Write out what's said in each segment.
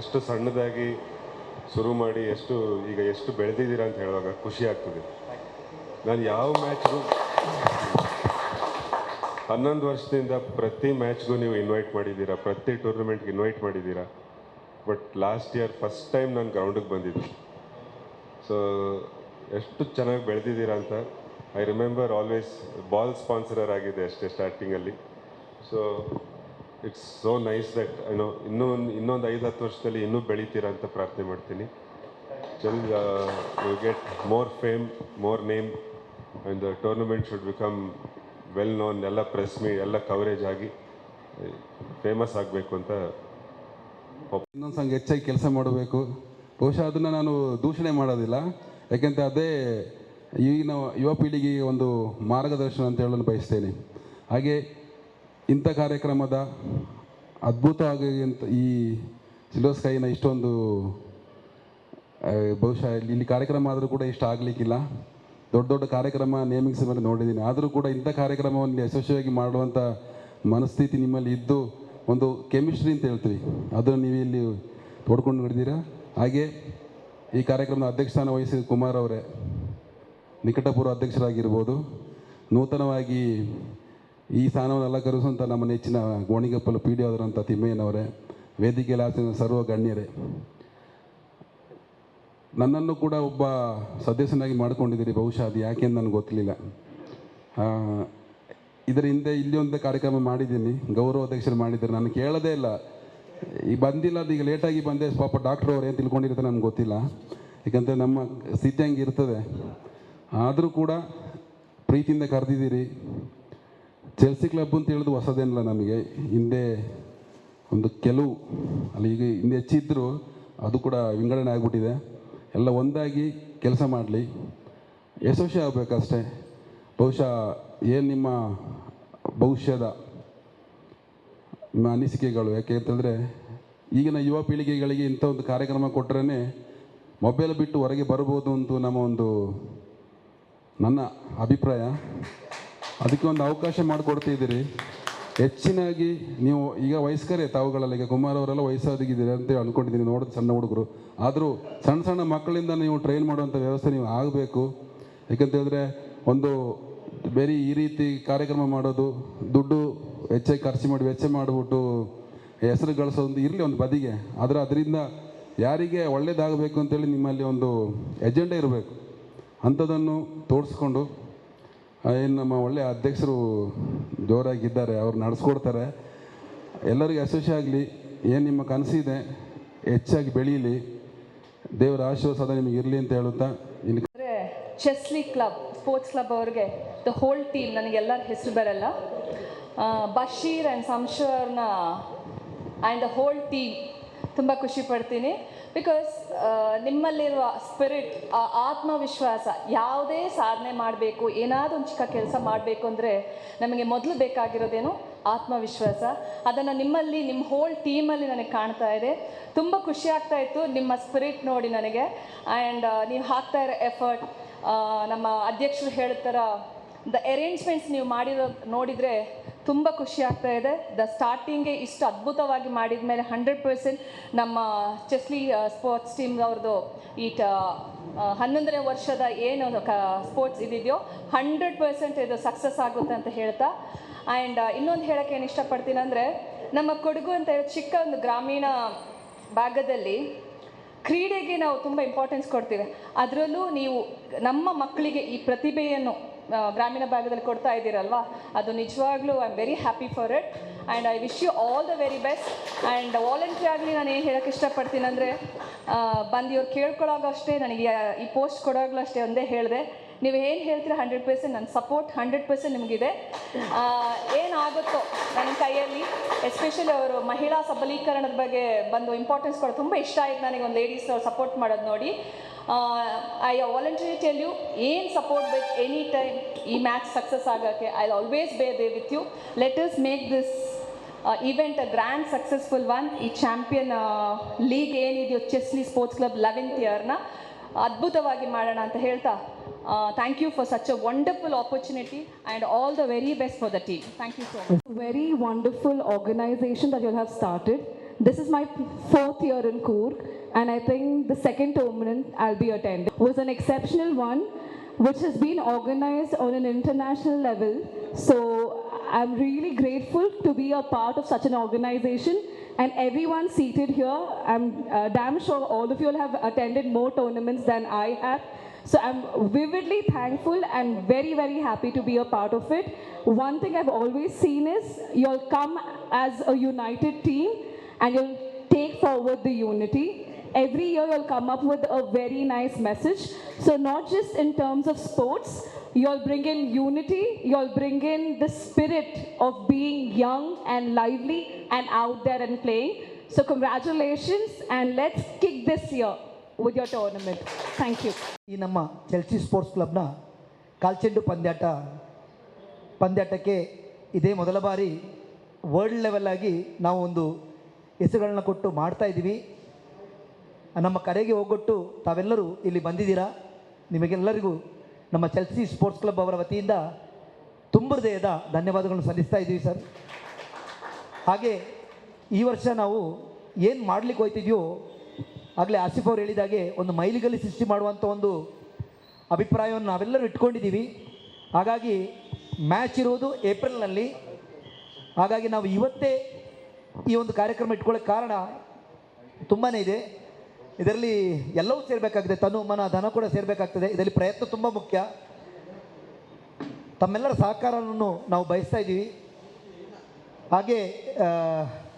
ಎಷ್ಟು ಸಣ್ಣದಾಗಿ ಶುರು ಮಾಡಿ ಎಷ್ಟು ಈಗ ಎಷ್ಟು ಬೆಳೆದಿದ್ದೀರಾ ಅಂತ ಹೇಳುವಾಗ ಖುಷಿ ಆಗ್ತದೆ. ನಾನು ಯಾವ ಮ್ಯಾಚ್ಗೂ ಹನ್ನೊಂದು ವರ್ಷದಿಂದ ಪ್ರತಿ ಮ್ಯಾಚ್ಗೂ ನೀವು ಇನ್ವೈಟ್ ಮಾಡಿದ್ದೀರಾ, ಪ್ರತಿ ಟೂರ್ನಮೆಂಟ್ಗೆ ಇನ್ವೈಟ್ ಮಾಡಿದ್ದೀರಾ, but last year first time ನಾನು ಗ್ರೌಂಡಿಗೆ ಬಂದಿದ್ದೆ. ಸೊ ಎಷ್ಟು ಚೆನ್ನಾಗಿ ಬೆಳೆದಿದ್ದೀರಾ ಅಂತ I remember always ball sponsorer ಆಗಿದೆ ಅಷ್ಟೇ ಸ್ಟಾರ್ಟಿಂಗಲ್ಲಿ so it's so nice that ಏನೋ ಇನ್ನೂ, ಇನ್ನೊಂದು ಐದು ಹತ್ತು ವರ್ಷದಲ್ಲಿ ಇನ್ನೂ ಬೆಳಿತೀರಾ ಅಂತ ಪ್ರಾರ್ಥನೆ ಮಾಡ್ತೀನಿ. Jal you get more fame more name and the tournament should become well known ಎಲ್ಲ ಪ್ರೆಸ್ ಮೀ ಎಲ್ಲ ಕವರೇಜ್ ಆಗಿ ಫೇಮಸ್ ಆಗಬೇಕು ಅಂತ ಇನ್ನೊಂದು ಸಂಘ ಹೆಚ್ಚಾಗಿ ಕೆಲಸ ಮಾಡಬೇಕು. ಬಹುಶಃ ಅದನ್ನು ನಾನು ದೂಷಣೆ ಮಾಡೋದಿಲ್ಲ. ಯಾಕೆಂತ ಅದೇ ಈಗಿನ ಯುವ ಪೀಳಿಗೆಗೆ ಒಂದು ಮಾರ್ಗದರ್ಶನ ಅಂತ ಹೇಳಲು ಬಯಸ್ತೇನೆ. ಹಾಗೆ ಇಂಥ ಕಾರ್ಯಕ್ರಮದ ಅದ್ಭುತವಾಗಿ ಅಂತ ಈ ಸಿಲ್ವರ್ ಸ್ಕೈನ ಇಷ್ಟೊಂದು ಬಹುಶಃ ಇಲ್ಲಿ ಕಾರ್ಯಕ್ರಮ ಆದರೂ ಕೂಡ ಇಷ್ಟ ಆಗಲಿಕ್ಕಿಲ್ಲ. ದೊಡ್ಡ ದೊಡ್ಡ ಕಾರ್ಯಕ್ರಮ ನೇಮಿಂಗ್ಸ್ ಮೇಲೆ ನೋಡಿದ್ದೀನಿ. ಆದರೂ ಕೂಡ ಇಂಥ ಕಾರ್ಯಕ್ರಮವನ್ನು ಯಶಸ್ವಿಯಾಗಿ ಮಾಡುವಂಥ ಮನಸ್ಥಿತಿ ನಿಮ್ಮಲ್ಲಿ ಇದ್ದು ಒಂದು ಕೆಮಿಸ್ಟ್ರಿ ಅಂತ ಹೇಳ್ತೀವಿ. ಅದನ್ನು ನೀವು ಇಲ್ಲಿ ತೋಡ್ಕೊಂಡು ಹಿಡಿದೀರಾ ಹಾಗೆ ಈ ಕಾರ್ಯಕ್ರಮದ ಅಧ್ಯಕ್ಷಸ್ಥಾನ ವಹಿಸಿದ ಕುಮಾರ್ ಅವರೇ ನಿಕಟಪೂರ್ವ ಅಧ್ಯಕ್ಷರಾಗಿರ್ಬೋದು. ನೂತನವಾಗಿ ಈ ಸ್ಥಾನವನ್ನು ಅಲಂಕರಿಸುವಂಥ ನಮ್ಮ ನೆಚ್ಚಿನ ಗೋಣಿಗಪ್ಪಲು ಪಿ ಡಿ ಆದರಂಥ ತಿಮ್ಮಯ್ಯನವರೇ ವೇದಿಕೆಯಲ್ಲಿ ಲಾಸಿನ ಸರ್ವ ಗಣ್ಯರೇ. ನನ್ನನ್ನು ಕೂಡ ಒಬ್ಬ ಸದಸ್ಯನಾಗಿ ಮಾಡ್ಕೊಂಡಿದ್ದೀರಿ ಬಹುಶಃ, ಅದು ಯಾಕೆ ನನಗೆ ಗೊತ್ತಿರಲಿಲ್ಲ. ಇದರ ಹಿಂದೆ ಇಲ್ಲಿ ಒಂದು ಕಾರ್ಯಕ್ರಮ ಮಾಡಿದ್ದೀನಿ, ಗೌರವ ಅಧ್ಯಕ್ಷರು ಮಾಡಿದ್ದಾರೆ. ನಾನು ಕೇಳೋದೇ ಇಲ್ಲ. ಈ ಬಂದಿಲ್ಲ, ಅದು ಈಗ ಲೇಟಾಗಿ ಬಂದೆ. ಪಾಪ ಡಾಕ್ಟ್ರ್ ಅವ್ರು ಏನು ತಿಳ್ಕೊಂಡಿರ್ತಾರೆ ನನಗೆ ಗೊತ್ತಿಲ್ಲ. ಯಾಕಂದರೆ ನಮ್ಮ ಸ್ಥಿತಿ ಹಂಗೆ ಇರ್ತದೆ. ಆದರೂ ಕೂಡ ಪ್ರೀತಿಯಿಂದ ಕರೆದಿದ್ದೀರಿ. ಚೆಲ್ಸಿ ಕ್ಲಬ್ ಅಂತ ಹೇಳೋದು ಹೊಸದೇನಿಲ್ಲ ನಮಗೆ. ಹಿಂದೆ ಒಂದು ಕೆಲವು, ಅಲ್ಲಿ ಈಗ ಹಿಂದೆ ಹೆಚ್ಚಿದ್ದರೂ ಅದು ಕೂಡ ವಿಂಗಡಣೆ ಆಗಿಬಿಟ್ಟಿದೆ. ಎಲ್ಲ ಒಂದಾಗಿ ಕೆಲಸ ಮಾಡಲಿ. ಯಶಸ್ವಿ ಆಗಬೇಕಷ್ಟೇ. ಬಹುಶಃ ಏನು ನಿಮ್ಮ ಭವಿಷ್ಯದ ಅನಿಸಿಕೆಗಳು? ಯಾಕೆ ಅಂತಂದರೆ, ಈಗಿನ ಯುವ ಪೀಳಿಗೆಗಳಿಗೆ ಇಂಥ ಒಂದು ಕಾರ್ಯಕ್ರಮ ಕೊಟ್ಟರೇ ಮೊಬೈಲ್ ಬಿಟ್ಟು ಹೊರಗೆ ಬರ್ಬೋದು ಅಂತೂ ನಮ್ಮ ಒಂದು ನನ್ನ ಅಭಿಪ್ರಾಯ. ಅದಕ್ಕೆ ಒಂದು ಅವಕಾಶ ಮಾಡಿಕೊಡ್ತಿದ್ದೀರಿ. ಹೆಚ್ಚಿನಾಗಿ ನೀವು ಈಗ ವಯಸ್ಕರೇ, ತಾವುಗಳೆಲ್ಲ ಈಗ ಕುಮಾರ್ ಅವರೆಲ್ಲ ವಯಸ್ಸಾದಿಗಿದ್ದೀರಿ ಅಂತ ಅಂದ್ಕೊಂಡಿದ್ದೀನಿ ನೋಡೋದು ಸಣ್ಣ ಹುಡುಗರು. ಆದರೂ ಸಣ್ಣ ಸಣ್ಣ ಮಕ್ಕಳಿಂದ ನೀವು ಟ್ರೈನ್ ಮಾಡುವಂಥ ವ್ಯವಸ್ಥೆ ನೀವು ಆಗಬೇಕು. ಯಾಕಂತ ಹೇಳಿದ್ರೆ ಒಂದು ಬೇರೆ ಈ ರೀತಿ ಕಾರ್ಯಕ್ರಮ ಮಾಡೋದು, ದುಡ್ಡು ಹೆಚ್ಚಾಗಿ ಖರ್ಚು ಮಾಡಿ ವೆಚ್ಚ ಮಾಡಿಬಿಟ್ಟು ಹೆಸರು ಗಳಿಸೋದು ಇರಲಿ ಒಂದು ಬದಿಗೆ. ಆದರೆ ಅದರಿಂದ ಯಾರಿಗೆ ಒಳ್ಳೇದಾಗಬೇಕು ಅಂತೇಳಿ ನಿಮ್ಮಲ್ಲಿ ಒಂದು ಎಜೆಂಡಾ ಇರಬೇಕು. ಅಂಥದ್ದನ್ನು ತೋರಿಸ್ಕೊಂಡು ಏನು ನಮ್ಮ ಒಳ್ಳೆಯ ಅಧ್ಯಕ್ಷರು ಜೋರಾಗಿದ್ದಾರೆ, ಅವ್ರು ನಡೆಸ್ಕೊಡ್ತಾರೆ. ಎಲ್ಲರಿಗೂ ಯಶಸ್ವಿ ಆಗಲಿ, ಏನು ನಿಮ್ಮ ಕನಸಿದೆ, ಹೆಚ್ಚಾಗಿ ಬೆಳೀಲಿ. ದೇವರ ಆಶೀರ್ವಾದ ನಿಮಗೆ ಇರಲಿ ಅಂತ ಹೇಳುತ್ತಾ, ಇನ್ನು ಚೆಸ್ಲಿ ಕ್ಲಬ್ ಸ್ಪೋರ್ಟ್ಸ್ ಕ್ಲಬ್ ಅವ್ರಿಗೆ ದ ಹೋಲ್ ಟೀಮ್ ನನಗೆಲ್ಲರ ಹೆಸರು ಬರಲ್ಲ. ಬಶೀರ್ ಆ್ಯಂಡ್ ಸಂಶರ್ನ ಆ್ಯಂಡ್ ದ ಹೋಲ್ ಟೀಮ್ ತುಂಬ ಖುಷಿ ಪಡ್ತೀನಿ. ಬಿಕಾಸ್ ನಿಮ್ಮಲ್ಲಿರುವ ಸ್ಪಿರಿಟ್ ಆ ಆತ್ಮವಿಶ್ವಾಸ ಯಾವುದೇ ಸಾಧನೆ ಮಾಡಬೇಕು, ಏನಾದರೂ ಒಂದು ಚಿಕ್ಕ ಕೆಲಸ ಮಾಡಬೇಕು ಅಂದರೆ ನಮಗೆ ಮೊದಲು ಬೇಕಾಗಿರೋದೇನು ಆತ್ಮವಿಶ್ವಾಸ. ಅದನ್ನು ನಿಮ್ಮಲ್ಲಿ ನಿಮ್ಮ ಹೋಲ್ ಟೀಮಲ್ಲಿ ನನಗೆ ಕಾಣ್ತಾ ಇದೆ. ತುಂಬ ಖುಷಿ ಆಗ್ತಾ ಇತ್ತು ನಿಮ್ಮ ಸ್ಪಿರಿಟ್ ನೋಡಿ ನನಗೆ. ಆ್ಯಂಡ್ ನೀವು ಹಾಕ್ತಾ ಇರೋ ಎಫರ್ಟ್ ನಮ್ಮ ಅಧ್ಯಕ್ಷರು ಹೇಳ್ತಾರ ದ ಅರೇಂಜ್ಮೆಂಟ್ಸ್ ನೀವು ಮಾಡಿರೋ, ನೋಡಿದರೆ ತುಂಬ ಖುಷಿ ಆಗ್ತಾ ಇದೆ. ದ ಸ್ಟಾರ್ಟಿಂಗೇ ಇಷ್ಟು ಅದ್ಭುತವಾಗಿ ಮಾಡಿದ ಮೇಲೆ ಹಂಡ್ರೆಡ್ ಪರ್ಸೆಂಟ್ ನಮ್ಮ ಚೆಸ್ಲಿ ಸ್ಪೋರ್ಟ್ಸ್ ಟೀಮ್ ಅವ್ರದ್ದು ಈ ಟ ಆ, ಹನ್ನೊಂದನೇ ವರ್ಷದ ಏನು ಕ ಸ್ಪೋರ್ಟ್ಸ್ ಇದಿದೆಯೋ ಹಂಡ್ರೆಡ್ ಪರ್ಸೆಂಟ್ ಇದು ಸಕ್ಸಸ್ ಆಗುತ್ತೆ ಅಂತ ಹೇಳ್ತಾ. ಆ್ಯಂಡ್ ಇನ್ನೊಂದು ಹೇಳೋಕ್ಕೆ ಏನು ಇಷ್ಟಪಡ್ತೀನಿ ಅಂದರೆ ನಮ್ಮ ಕೊಡಗು ಅಂತ ಹೇಳಿ ಚಿಕ್ಕ ಒಂದು ಗ್ರಾಮೀಣ ಭಾಗದಲ್ಲಿ ಕ್ರೀಡೆಗೆ ನಾವು ತುಂಬ ಇಂಪಾರ್ಟೆನ್ಸ್ ಕೊಡ್ತೀವಿ. ಅದರಲ್ಲೂ ನೀವು ನಮ್ಮ ಮಕ್ಕಳಿಗೆ ಈ ಪ್ರತಿಭೆಯನ್ನು ಗ್ರಾಮೀಣ ಭಾಗದಲ್ಲಿ ಕೊಡ್ತಾ ಇದ್ದೀರಲ್ವ? ಅದು ನಿಜವಾಗ್ಲೂ I am very happy for it and I wish you all the very best and voluntary ಆಗಲಿ ನಾನು ಏನು ಹೇಳೋಕ್ಕೆ ಇಷ್ಟಪಡ್ತೀನಿ ಅಂದರೆ ಬಂದು ಇವ್ರು ಕೇಳ್ಕೊಳ್ಳೋಗಷ್ಟೇ ನನಗೆ ಈ ಪೋಸ್ಟ್ ಕೊಡೋಗ್ಲಷ್ಟೇ ಒಂದೇ ಹೇಳಿದೆ. ನೀವು ಏನು ಹೇಳ್ತೀರಾ ಹಂಡ್ರೆಡ್ ಪರ್ಸೆಂಟ್ ನನ್ನ ಸಪೋರ್ಟ್ ಹಂಡ್ರೆಡ್ ಪರ್ಸೆಂಟ್ ನಿಮಗಿದೆ. ಏನಾಗುತ್ತೋ ನನ್ನ ಕೈಯಲ್ಲಿ ಎಸ್ಪೆಷಲಿ ಅವರು ಮಹಿಳಾ ಸಬಲೀಕರಣದ ಬಗ್ಗೆ ಬಂದು ಇಂಪಾರ್ಟೆನ್ಸ್ ಕೊಡೋದು ತುಂಬ ಇಷ್ಟ ಆಯ್ತು ನನಗೆ ಒಂದು ಲೇಡೀಸ್ ಸಪೋರ್ಟ್ ಮಾಡೋದು ನೋಡಿ. ಐ ವಾಲಂಟ್ರಿ ಟೆಲ್ ಯು ಏನು ಸಪೋರ್ಟ್ ಬೇಕು ಎನಿ ಟೈಮ್ ಈ ಮ್ಯಾಚ್ ಸಕ್ಸಸ್ ಆಗೋಕ್ಕೆ I always be there with you let us make this event grand successful one ಈ ಚಾಂಪಿಯನ್ ಲೀಗ್ ಏನಿದೆಯೋ ಚೆಸ್ಲಿ ಸ್ಪೋರ್ಟ್ಸ್ ಕ್ಲಬ್ ಲೆವೆಂತ್ ಇಯರ್ನ ಅದ್ಭುತವಾಗಿ ಮಾಡೋಣ ಅಂತ ಹೇಳ್ತಾ thank you for such a wonderful opportunity and all the very best for the team thank you so much very wonderful organization that you have started. This is my fourth year in Coorg, and I think the second tournament I'll be attending was an exceptional one, which has been organized on an international level. So I'm really grateful to be a part of such an organization. And everyone seated here, I'm uh, damn sure all of you all have attended more tournaments than I have. So I'm vividly thankful and very, very happy to be a part of it. One thing I've always seen is you'll come as a united team and you'll take forward the unity. Every year you'll come up with a very nice message. So not just in terms of sports, you'll bring in unity, you'll bring in the spirit of being young and lively and out there and playing. So congratulations and let's kick this year with your tournament. Thank you. ಈ ನಮ್ಮ ಚೆಲ್ಸಿ sports ಕ್ಲಬ್ನ ಕಾಲ್ಚೆಂಡು ಪಂದ್ಯಾಟ ಪಂದ್ಯಾಟಕ್ಕೆ ಇದೇ ಮೊದಲ ಬಾರಿ world level ಆಗಿ ನಾವು ಒಂದು ಹೆಸರುಗಳನ್ನ ಕೊಟ್ಟು ಮಾಡ್ತಾ ಇದ್ದೀವಿ ನಮ್ಮ ಕರೆಗೆ ಹೋಗೊಟ್ಟು ತಾವೆಲ್ಲರೂ ಇಲ್ಲಿ ಬಂದಿದ್ದೀರಾ? ನಿಮಗೆಲ್ಲರಿಗೂ ನಮ್ಮ ಚೆಲ್ಸಿ ಸ್ಪೋರ್ಟ್ಸ್ ಕ್ಲಬ್ ಅವರ ವತಿಯಿಂದ ತುಂಬ ಹೃದಯದ ಧನ್ಯವಾದಗಳನ್ನು ಸಲ್ಲಿಸ್ತಾ ಇದ್ದೀವಿ ಸರ್. ಹಾಗೆ ಈ ವರ್ಷ ನಾವು ಏನು ಮಾಡ್ಲಿಕ್ಕೆ ಹೋಯ್ತಿದ್ಯೋ ಆಗಲೇ ಆಸಿಫ್ ಅವ್ರು ಹೇಳಿದಾಗೆ ಒಂದು ಮೈಲಿಗಲ್ಲಿ ಸೃಷ್ಟಿ ಮಾಡುವಂಥ ಒಂದು ಅಭಿಪ್ರಾಯವನ್ನು ನಾವೆಲ್ಲರೂ ಇಟ್ಕೊಂಡಿದ್ದೀವಿ. ಹಾಗಾಗಿ ಮ್ಯಾಚ್ ಇರುವುದು ಏಪ್ರಿಲ್ನಲ್ಲಿ. ಹಾಗಾಗಿ ನಾವು ಇವತ್ತೇ ಈ ಒಂದು ಕಾರ್ಯಕ್ರಮ ಇಟ್ಕೊಳ್ಳೋಕ್ಕೆ ಕಾರಣ ತುಂಬಾ ಇದೆ. ಇದರಲ್ಲಿ ಎಲ್ಲವೂ ಸೇರಬೇಕಾಗಿದೆ. ತನು, ಮನ, ಧನ ಕೂಡ ಸೇರಬೇಕಾಗ್ತದೆ. ಇದರಲ್ಲಿ ಪ್ರಯತ್ನ ತುಂಬ ಮುಖ್ಯ. ತಮ್ಮೆಲ್ಲರ ಸಹಕಾರವನ್ನು ನಾವು ಬಯಸ್ತಾ ಇದ್ದೀವಿ. ಹಾಗೆ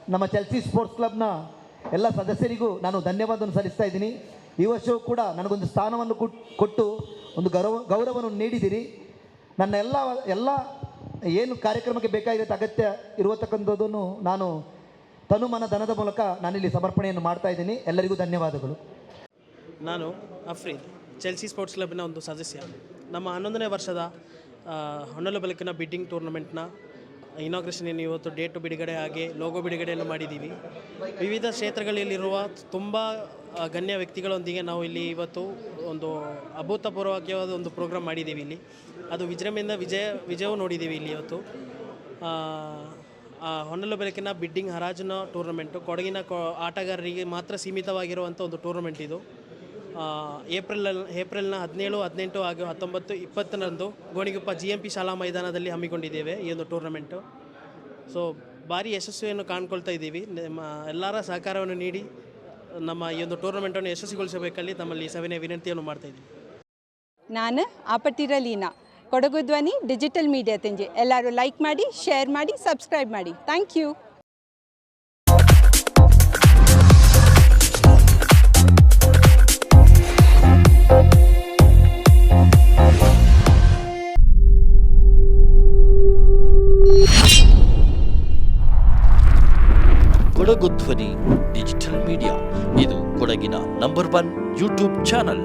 ನಮ್ಮ ಚೆಲ್ಸಿ ಸ್ಪೋರ್ಟ್ಸ್ ಕ್ಲಬ್ನ ಎಲ್ಲ ಸದಸ್ಯರಿಗೂ ನಾನು ಧನ್ಯವಾದವನ್ನು ಸಲ್ಲಿಸ್ತಾ ಇದ್ದೀನಿ. ಈ ವರ್ಷವೂ ಕೂಡ ನನಗೊಂದು ಸ್ಥಾನವನ್ನು ಕೊಟ್- ಕೊಟ್ಟು ಒಂದು ಗೌರವ, ಗೌರವವನ್ನು ನೀಡಿದ್ದೀರಿ. ನನ್ನ ಎಲ್ಲ ಎಲ್ಲ ಏನು ಕಾರ್ಯಕ್ರಮಕ್ಕೆ ಬೇಕಾಗಿರೋ ಅಗತ್ಯ ಇರುವತಕ್ಕಂಥದ್ದನ್ನು ನಾನು ತನು ಮನ ಧನದ ಮೂಲಕ ನಾನಿಲ್ಲಿ ಸಮರ್ಪಣೆಯನ್ನು ಮಾಡ್ತಾ ಇದ್ದೀನಿ. ಎಲ್ಲರಿಗೂ ಧನ್ಯವಾದಗಳು. ನಾನು ಅಫ್ರೀದ್ ಚೆಲ್ಸಿ ಸ್ಪೋರ್ಟ್ಸ್ ಕ್ಲಬ್ನ ಒಂದು ಸದಸ್ಯ. ನಮ್ಮ ಹನ್ನೊಂದನೇ ವರ್ಷದ ಹೊನ್ನಲು ಬೆಳಕಿನ ಬಿಡ್ಡಿಂಗ್ ಟೂರ್ನಮೆಂಟ್ನ ಇನಾಗ್ರೇಷನ್ ಏನು ಇವತ್ತು ಡೇಟು ಬಿಡುಗಡೆ ಆಗಿ ಲೋಗೋ ಬಿಡುಗಡೆಯನ್ನು ಮಾಡಿದ್ದೀವಿ. ವಿವಿಧ ಕ್ಷೇತ್ರಗಳಲ್ಲಿರುವ ತುಂಬ ಗಣ್ಯ ವ್ಯಕ್ತಿಗಳೊಂದಿಗೆ ನಾವು ಇಲ್ಲಿ ಇವತ್ತು ಒಂದು ಅಭೂತಪೂರ್ವಕವಾದ ಒಂದು ಪ್ರೋಗ್ರಾಮ್ ಮಾಡಿದ್ದೀವಿ ಇಲ್ಲಿ. ಅದು ವಿಜೃಂಭೆಯಿಂದ ವಿಜಯ, ವಿಜಯವೂ ನೋಡಿದ್ದೀವಿ ಇಲ್ಲಿ ಇವತ್ತು. ಹೊನ್ನಲು ಬೆಳಕಿನ ಬಿಡ್ಡಿಂಗ್ ಹರಾಜಿನ ಟೂರ್ನಮೆಂಟು, ಕೊಡಗಿನ ಕೊ, ಆಟಗಾರರಿಗೆ ಮಾತ್ರ ಸೀಮಿತವಾಗಿರುವಂಥ ಒಂದು ಟೂರ್ನಮೆಂಟ್ ಇದು. ಏಪ್ರಿಲ್ ಏಪ್ರಿಲ್ನ ಹದಿನೇಳು, ಹದಿನೆಂಟು ಹಾಗೂ ಹತ್ತೊಂಬತ್ತು, ಇಪ್ಪತ್ತರಂದು ಗೋಣಿಗುಪ್ಪ ಜಿ ಎಂ ಪಿ ಶಾಲಾ ಮೈದಾನದಲ್ಲಿ ಹಮ್ಮಿಕೊಂಡಿದ್ದೇವೆ ಈ ಒಂದು ಟೂರ್ನಮೆಂಟು. ಸೊ, ಭಾರಿ ಯಶಸ್ವಿಯನ್ನು ಕಾಣ್ಕೊಳ್ತಾ ಇದ್ದೀವಿ. ನಿಮ್ಮ ಎಲ್ಲರ ಸಹಕಾರವನ್ನು ನೀಡಿ ನಮ್ಮ ಈ ಒಂದು ಟೂರ್ನಮೆಂಟನ್ನು ಯಶಸ್ವಿಗೊಳಿಸಬೇಕಲ್ಲಿ ತಮ್ಮಲ್ಲಿ ಸವಿನಯ ವಿನಂತಿಯನ್ನು ಮಾಡ್ತಾ ಇದ್ದೀವಿ ನಾನು ಆಪಟ್ಟಿರ ಲೀನಾ ಕೊಡಗು ಧ್ವನಿ ಡಿಜಿಟಲ್ ಮೀಡಿಯಾ ತಿಂಜಿ. ಎಲ್ಲರೂ ಲೈಕ್ ಮಾಡಿ ಶೇರ್ ಮಾಡಿ ಸಬ್ಸ್ಕ್ರೈಬ್ ಮಾಡಿ. ಥ್ಯಾಂಕ್ ಯು ಕೊಡಗು ಧ್ವನಿ ಡಿಜಿಟಲ್ ಮೀಡಿಯಾ ಇದು ಕೊಡಗಿನ ನಂಬರ್ ಒನ್ ಯೂಟ್ಯೂಬ್ ಚಾನಲ್